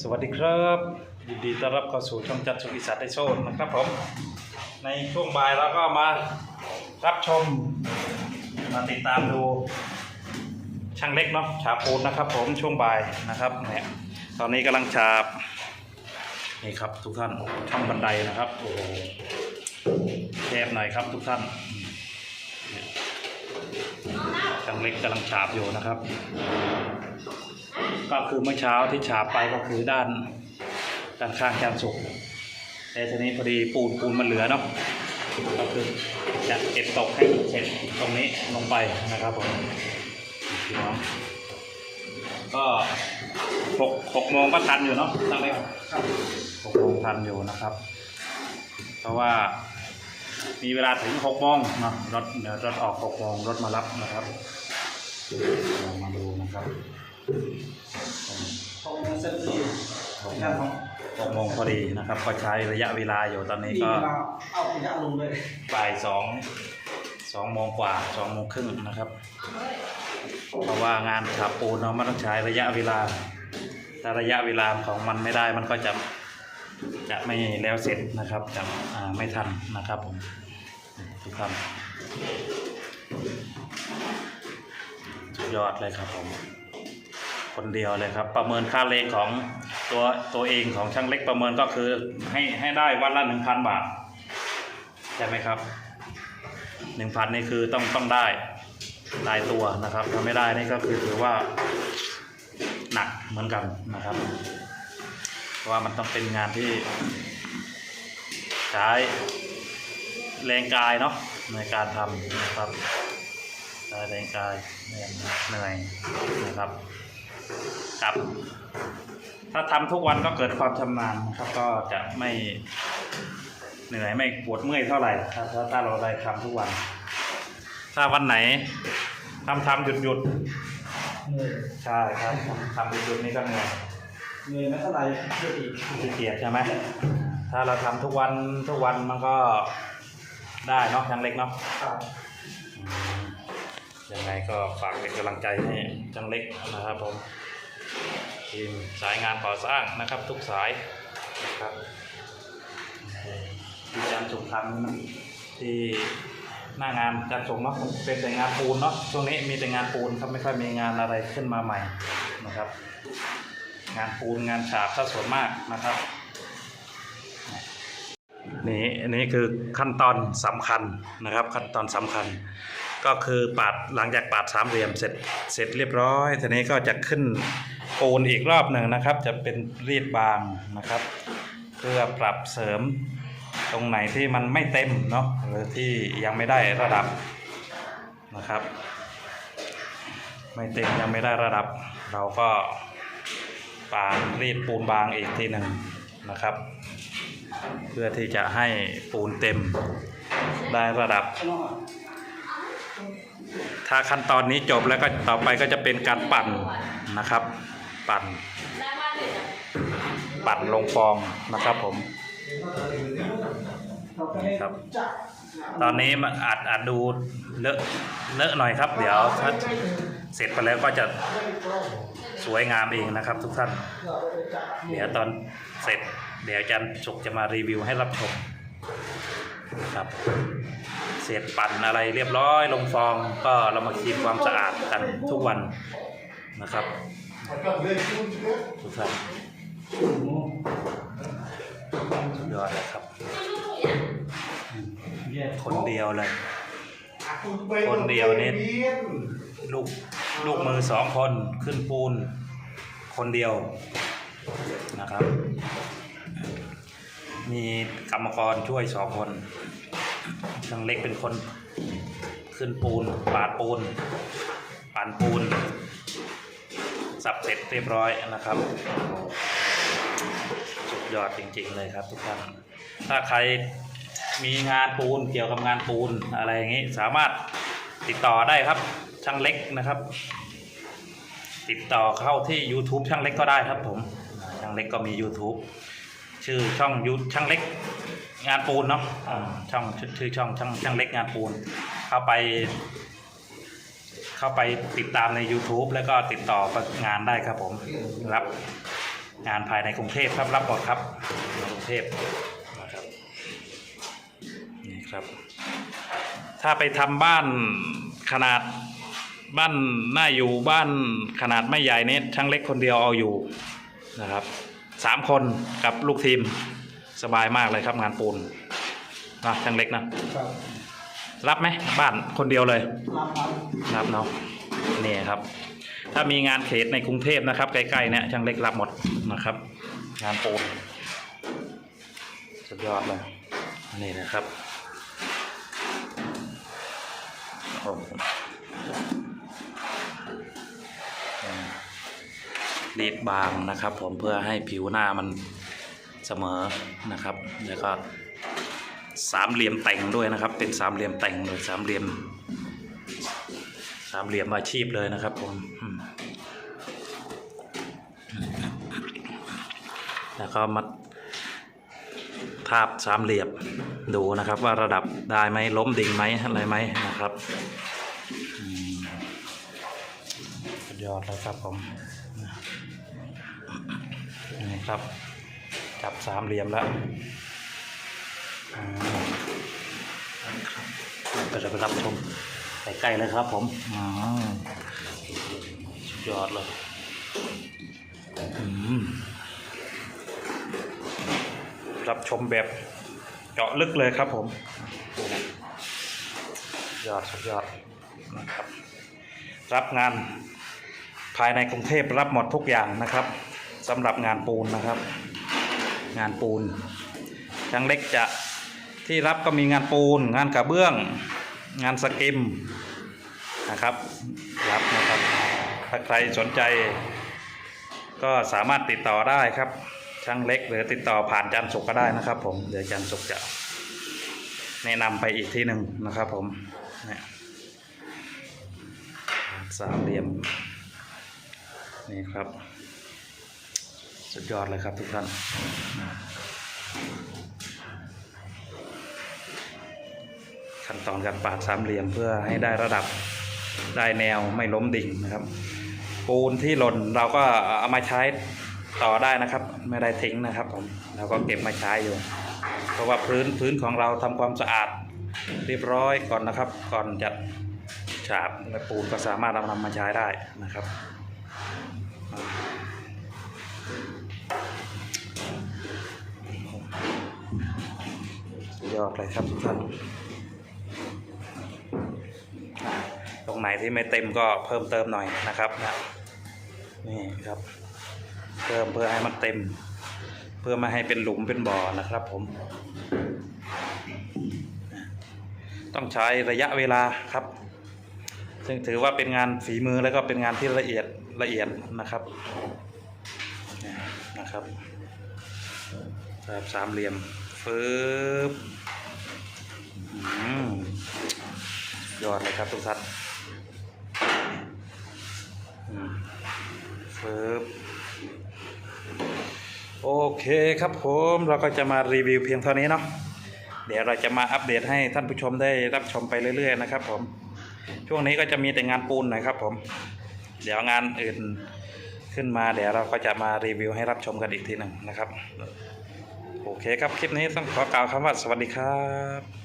สวัสดีครับยินดีต้อนรับเข้าสู่ช่องจัดสุขอีสานได้โชคนะครับผมในช่วงบ่ายเราก็มารับชมมาติดตามดูช่างเล็กเนาะฉาบปูนนะครับ ผมช่วงบ่ายนะครับเนี่ยตอนนี้กำลังฉาบนี่ครับทุกท่านช่องบันไดนะครับโอ้โหแคบหน่อยครับทุกท่านช่างเล็กกำลังฉาบอยู่นะครับ ก็คือเมื่อเช้าที่ฉาบไปก็คือด้านด้านข้างจานสุกแต่ทีนี้พอดีปูนปูนมันเหลือเนาะก็คือจะเก็บตกให้เสร็จตรงนี้ลงไปนะครับผมพี่น้องก็หกหกโมงก็ทันอยู่เนาะตั้งไหมหกโมงทันอยู่นะครับ เพราะว่ามีเวลาถึงหกโมงเนาะรถเดี๋ยวรถออกหกโมงรถมารับนะครับ มาดูนะครับ ของเซนซีหกโมงานงของหกโมงพอดีนะครับ ก็ใช้ระยะเวลาอยู่ตอนนี้นี่ก็เราเอาขยะลงเลยบ่ายสองสองโมงกว่าสองโมงครึ่งนะครับ เพราะว่างานฉาบปูนเนาะมันต้องใช้ระยะเวลา ถ้าระยะเวลาของมันไม่ได้มันก็จะจะไม่แล้วเสร็จนะครับจะอ่าไม่ทันนะครับผมทุกท่านสุดยอดเลยครับผม คนเดียวเลยครับ ประเมินค่าเลงของตัวตัวเองของช่างเล็กประเมินก็คือให้ให้ได้วันละหนึ่งพันบาทใช่ไหมครับหนึ่งพันนี่คือต้องต้องได้ตายตัวนะครับถ้าไม่ได้นี่ก็คือถือว่าหนักเหมือนกันนะครับ เพราะว่ามันต้องเป็นงานที่ ใช้แรงกายเนาะในการทำนะครับใช้แรงกายเหนื่อยเหนื่อยนะครับ ครับ ถ้าทำทุกวันก็เกิดความชำนาญนะครับ ก็จะไม่เหนื่อยไม่ปวดเมื่อยเท่าไหร่ถ้าถ้าถ้าเราได้ทำทุกวัน ถ้าวันไหนทำทำหยุดหยุดเหนื่อยใช่ครับทำหยุดหยุดนี่ก็เหนื่อยเหนื่อยไม่เท่าไหร่เพื่ออีกขี้เกียจใช่ไหมถ้าเราทำทุกวันทุกวันมันก็ได้เนาะช่างเล็กเนาะครับอืม ยังไงก็ฝากเป็นกำลังใจให้ช่างเล็กนะครับผมทีมสายงานก่อสร้างนะครับ ทุกสายนะครับที่จานสุขทำที่หน้างานจานส่งเนาะเป็นแต่งานปูนเนาะช่วงนี้มีแต่งานปูนครับไม่ค่อยมีงานอะไรขึ้นมาใหม่นะครับ งานปูนงานฉาบถ้าส่วนมากนะครับนี่อันนี้คือขั้นตอนสำคัญนะครับ ขั้นตอนสำคัญ ก็คือปาดหลังจากปาดสามเหลี่ยมเสร็จเสร็จเรียบร้อยทีนี้ก็จะขึ้นปูนอีกรอบหนึ่งนะครับ จะเป็นรีดบางนะครับ เพื่อปรับเสริมตรงไหนที่มันไม่เต็มเนาะหรือที่ยังไม่ได้ระดับนะครับ ไม่เต็มยังไม่ได้ระดับ เราก็ปาดรีดปูนบางอีกทีหนึ่งนะครับ เพื่อที่จะให้ปูนเต็มได้ระดับ ถ้าขั้นตอนนี้จบแล้วก็ต่อไปก็จะเป็นการปั่นนะครับ ปั่น ปั่นลงฟองนะครับผมเราก็ให้ครับ ตอนนี้มันอาจอาจดูเลอะเลอะหน่อยครับ เดี๋ยวถ้าเสร็จไปแล้วก็จะสวยงามเองนะครับ ทุกท่านเราไปจับเดี๋ยวตอนเสร็จ เดี๋ยวอาจารย์สุกจะมารีวิวให้รับชมครับ เสร็จปั่นอะไรเรียบร้อยลงฟองก็เรามาคีบความสะอาดกันทุกวันนะครับทุกท่านสุดยอดเลยครับคนเดียวเลย คนเดียวเนี่ยลูกลูกมือสองคนขึ้นปูน คนเดียวนะครับ มีกรรมกรช่วยสองคน ช่างเล็กเป็นคนขึ้นปูนปาดปูนปั่นปูน สับเสร็จเรียบร้อยนะครับสุดยอดจริงๆเลยครับทุกท่านถ้าใครมีงานปูนเกี่ยวกับงานปูนอะไรอย่างนี้สามารถติดต่อได้ครับช่างเล็กนะครับ ติดต่อเข้าที่ YouTube ช่างเล็กก็ได้ครับผมช่างเล็กก็มี YouTube ชื่อช่องยูช่างเล็ก งานปูนเนาะอ่าช่องชื่อชื่อช่องช่างช่างเล็กงานปูน เข้าไป เข้าไปติดตามใน YouTube แล้วก็ติดต่อประงานได้ครับผมรับงานภายในกรุงเทพครับรับหมดครับในกรุงเทพนะครับนี่ครับ ถ้าไปทำบ้านขนาดบ้านน่าอยู่บ้านขนาดไม่ใหญ่เนี่ยช่างเล็กคนเดียวเอาอยู่นะครับสามคนกับลูกทีม สบายมากเลยครับงานปูนนะช่างเล็กนะครับรับไหมบ้านคนเดียวเลยรับครับรับเนาะนี่ครับ ถ้ามีงานเขตในกรุงเทพนะครับใกล้ๆเนี่ยช่างเล็กรับหมดนะครับ งานปูนสุดยอดเลยนี่นะครับโอ้โหอืมรีดบางนะครับ ผมเพื่อให้ผิวหน้ามัน เสมอนะครับแล้วก็สามเหลี่ยมแต่งด้วยนะครับ เป็นสามเหลี่ยมแต่งเลยสามเหลี่ยม สามเหลี่ยมอาชีพเลยนะครับผมแล้วก็มาทาบสามเหลี่ยมดูนะครับ ว่าระดับได้ไหมล้มดิ่งไหมอะไรไหมนะครับยอดแล้วครับผมนี่ครับ จับสามเหลี่ยมแล้วอืมครับไปราไปรับชมใกล้ๆเลยครับผมอ๋อสุดยอดเลยอืมรับชมแบบเจาะลึกเลยครับผมยอดสุดยอดนะครับ รับงานภายในกรุงเทพรับหมดทุกอย่างนะครับสำหรับงานปูนนะครับ งานปูนช่างเล็กจะที่รับก็มีงานปูน งานกระเบื้อง งานสกิมนะครับรับนะครับ ถ้าใครสนใจ ก็สามารถติดต่อได้ครับ ช่างเล็กหรือติดต่อผ่านจันสุกก็ได้นะครับ ผมเดี๋ยวจันสุกจะแนะนำไปอีกที่หนึ่งนะครับ ผมเนี่ยสามเหลี่ยมนี่ครับ สุดยอดเลยครับทุกท่านขั้นตอนการปาดสามเหลี่ยมเพื่อให้ได้ระดับได้แนวไม่ล้มดิ่งนะครับ ปูนที่หล่นเราก็เอามาใช้ต่อได้นะครับ ไม่ได้ทิ้งนะครับผมเราก็เก็บมาใช้อยู่ เพราะว่าพื้นพื้นของเราทำความสะอาดเรียบร้อยก่อนนะครับ ก่อนจะฉาบและปูนก็สามารถเอานำมาใช้ได้นะครับ ยอดเลยครับทุกท่านตรงไหนที่ไม่เต็มก็เพิ่มเติมหน่อยนะครับนะนี่ครับ เพิ่มเพื่อให้มันเต็ม เพื่อไม่ให้เป็นหลุมเป็นบ่อนะครับผม ต้องใช้ระยะเวลาครับ ซึ่งถือว่าเป็นงานฝีมือแล้วก็เป็นงานที่ละเอียดละเอียดนะครับนี่นะครับแบบสามเหลี่ยม ฟืบอืมยอดเลยครับทุกท่านฟืบโอเคครับผมเราก็จะมารีวิวเพียงเท่านี้เนาะเดี๋ยวเราจะมาอัปเดตให้ท่านผู้ชมได้รับชมไปเรื่อยๆนะครับผมช่วงนี้ก็จะมีแต่งานปูนนะครับผม เดี๋ยวงานอื่นขึ้นมาเดี๋ยวเราก็จะมารีวิวให้รับชมกันอีกทีหนึ่งนะครับ โอเคครับ คลิปนี้ต้องขอกล่าวคำว่าสวัสดีครับ